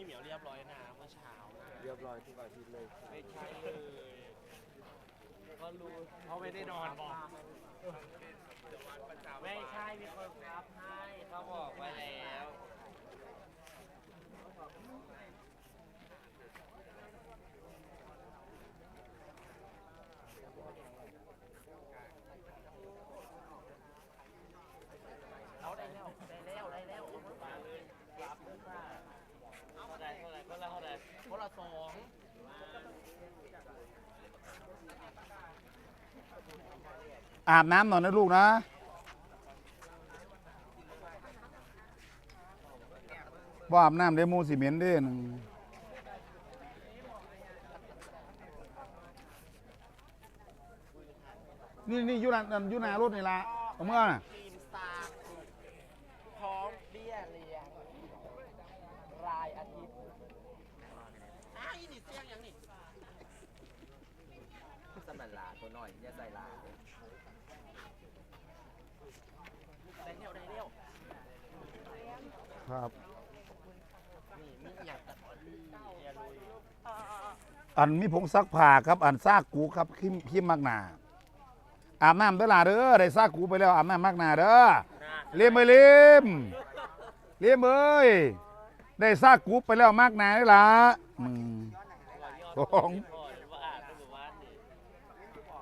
พี่เหมียวเรียบร้อยนะเมื่อเช้านะเรียบร้อยทุกอาทิตย์เลยไม่ใช่เลยก็รู้เขาไม่ได้นอนบอกไม่ใช่มีคนรับให้เขาบอกไว้แล้ว เอาได้แล้ว ได้แล้ว ได้แล้วเอามาเลยรับเลยค่ะเอาเท่าไหร่เท่าไหร่คนละเท่าไหร่ คนละสองอาบน้ำหน่อยนะลูกนะว่าอาบน้ำได้มูสิเหม็นเด้หนึ่งนี่นี่อยูนานอยูหนารถนี่ละเอามื่อน่ะ ครีมซาพร้อมเบี้ยเลี้ยงรายอาทิตย์อ้าวอีนี่เสียงยังนี่ สมันลาตัวน้อยอย่าใส่ลาได้เร็วได้เร็วครับ นี่มีอย่างตะกอนอย่าลุยอันมีผงซักผ้าครับ อันซากกูครับคิมคิมมากหนาอาบน้ำเด้อล่ะเด้อได้ซากกูไปแล้วอาบน้ำมากหนาเด้อนะเลียมเอ้ยเลียมเลียมเอ้ยได้ซากกูไปแล้วมากหนาเลยล่ะมึงสอง พ่อหรือว่าอาบหรือว่านี่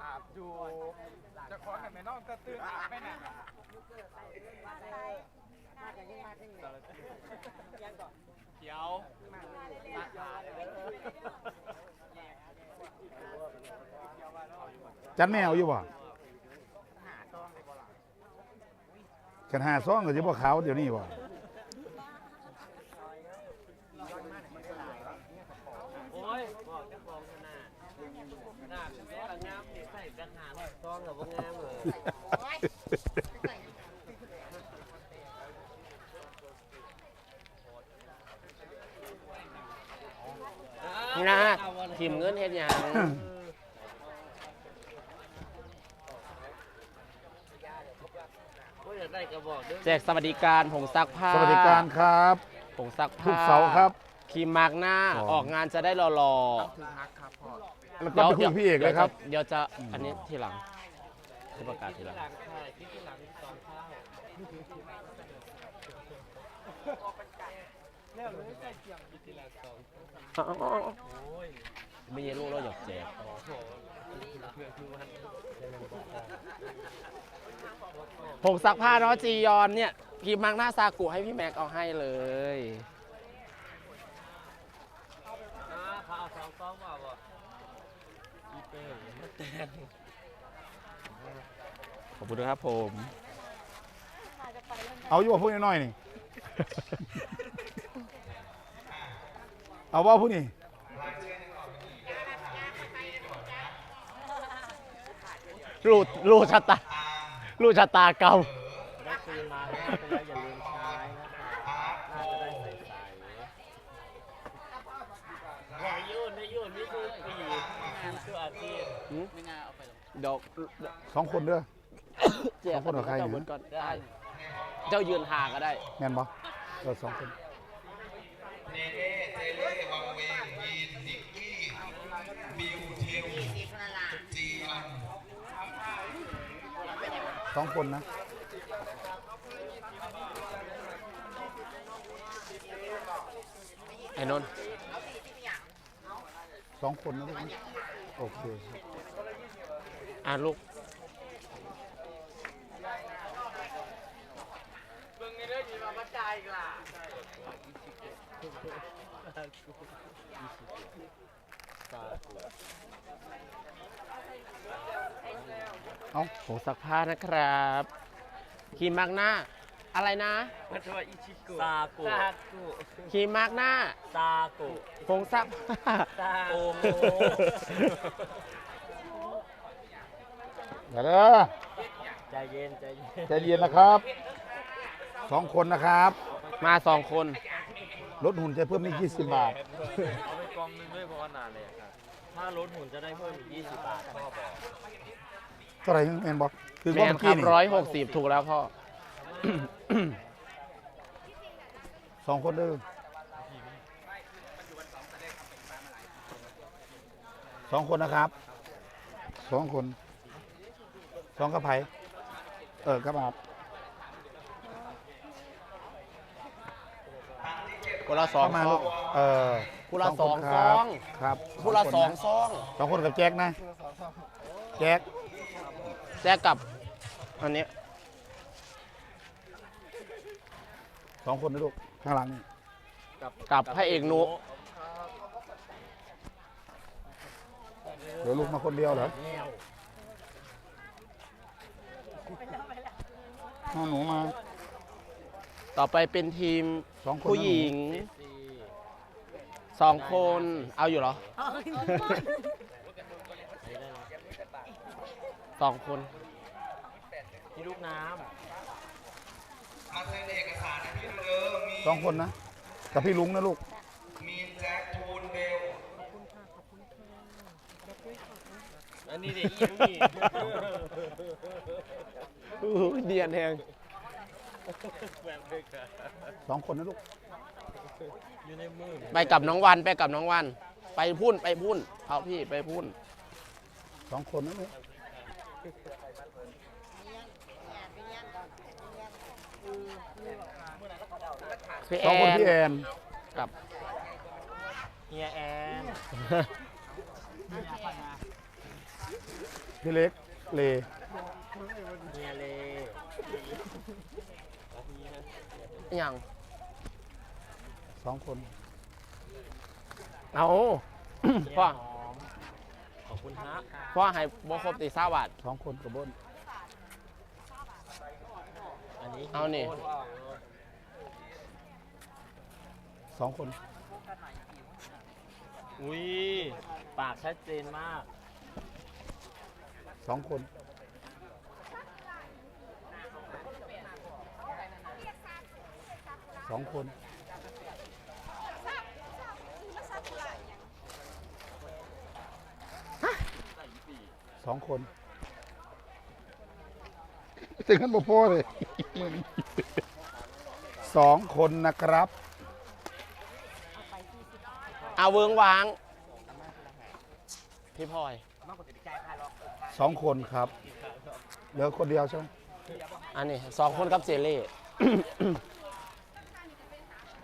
อา บอยู่จะขอกันแม่น้องตะตื้นอาบไปน่ะเขียวสาขาเลยจันแมวอยู่บ่กันหาซ่องก็จะบ่ขาวเดี๋ยวนี้บ่ โอ้ยบอกเจ้าของขนาดขนาดแม่ละงามนี่ใส่จะหาร้ อยซองกับว่างามเลยนี่นะทิมเงินเฮ็ดหยังโอ้ยอยากได้กระบอกเด้อแจกสวัสดิการผงซักผ้าสวัสดิการครับผงซักผ้าทุกเสาร์ครับ ครีมมาร์กหน้าอ๋อออกงานจะได้หล่อถึงฮักครับพ่อ แล้วๆก็ไปคุยกับพี่เอกเลยครับ เดี๋ยวจะอันนี้ทีหลัง จะประกาศทีหลัง ใช่คิดที่หลังตอนข้าวแล้วเลยใส่เกียงคลิปที่หลังสองโอ้ยไม่ใช่ลูกเราอยากแจกโอ้โหเพื่อนคือวันผงซักผ้าเนาะจียอนเนี่ยครีมมาร์กหน้าซากุให้พี่แม็กเอาให้เลยอ่าเขาเอาสองซองมาบ่อีเตอร์มาแตน ขอบคุณครับผม เอาอยู่ว่าพูดน้อยๆนี่ เอาว่าพูดนี่รูดรูดชะตารูดชะตาเก่าได้คืนมาแล้วไปแล้วอย่าลืมใช้นะคะน่าจะได้ใส่ใส่บอกยุ่นได้ยุ่นนี่คือปีคือคืออาทิตย์หืมไม่ง่ายเอาไปหรอก เดี๋ยว สองคนเด้อ แจกขอบคุณกับใครเจ้าเนี่ยหมดก่อนได้ เจ้ายืนห่างก็ได้ แม่นบ่เออสองคนสองคนนะไอ้นนท์สองคนนะลูกนะโอเคครับ อะลูก เบิ่งในเรื่อง นี้มามาจ่ายอีกล่ะเอาผงซักผ้านะครับครีมมาร์กหน้า อะไรนะมันชื่อว่าอิชิโกะซาโกะซาโกะครีมมาร์กหน้าซาโกะผงซักผ้าซาโอโมเดี๋ยวเด้อใจเย็นใจเย็นใจเย็นนะครับ สองคนนะครับ มาสองคนลดหุ่นจะเพิ่มอีก20 บาท เอาไปกองหนึงด้วยเพราะว่านานเลยอะครับ ถ้ารถหุ่นจะได้เพิ่มอีก 20 บาทพ่อบอกเท่าไหร่แม่นบอกคือแมว่านเมื่อคกี้รับนี่ร้อยหกสิบถูกแล้วพ่อ สองคนเด้อสองคนนะครับสองคนสองกระไผเออกระบอก คนละสองเข้ามาซลูอกงเออคนละสองคนครับซองครับคนละสองนะซองสองคนกับแจ็คนะแจ็คแจกกับอันนี้สองคนนะลูกข้างหลังนี่กับพระเอกนุเดี๋ยวลูกมาคนเดียวเหรอเอาหนูมา ต่อไปเป็นทีมสองคนผู้หญิงสองคนเอาอยู่เหรอสองคนที่ลูกน้สองคนนะ กับพี่ลุงนะลูกำอันนี้เด็กอีกนี่ อู้หูเดียนแหง สองคนนะลูก อยู่ในมือไปกับน้องวันไปกับน้องวัน ไปพุ่นไปพุ่น เอาพี่ไปพุ่น สองคนนะลูกพี่สองคนแอนพี่แอนกับเฮียแอนพี่เล็กเลเฮียเล อย่างสองคนเอาเฮียพ่อหอมขอบคุณฮะพ่อให้บครบตีซ่าบาท สองคนกับเบิ้ลอันนี้เอานี่ สองคนอุ้ยปากชัดเจนมาก สองคน สองคนสองคนถึงขั้นบ่พ่อเลยสองคนนะครับ เอาเวิงวาง พี่พลอยสองคนครับเหลือคนเดียวใช่ไหมอันนี้สองคนกับเจเล่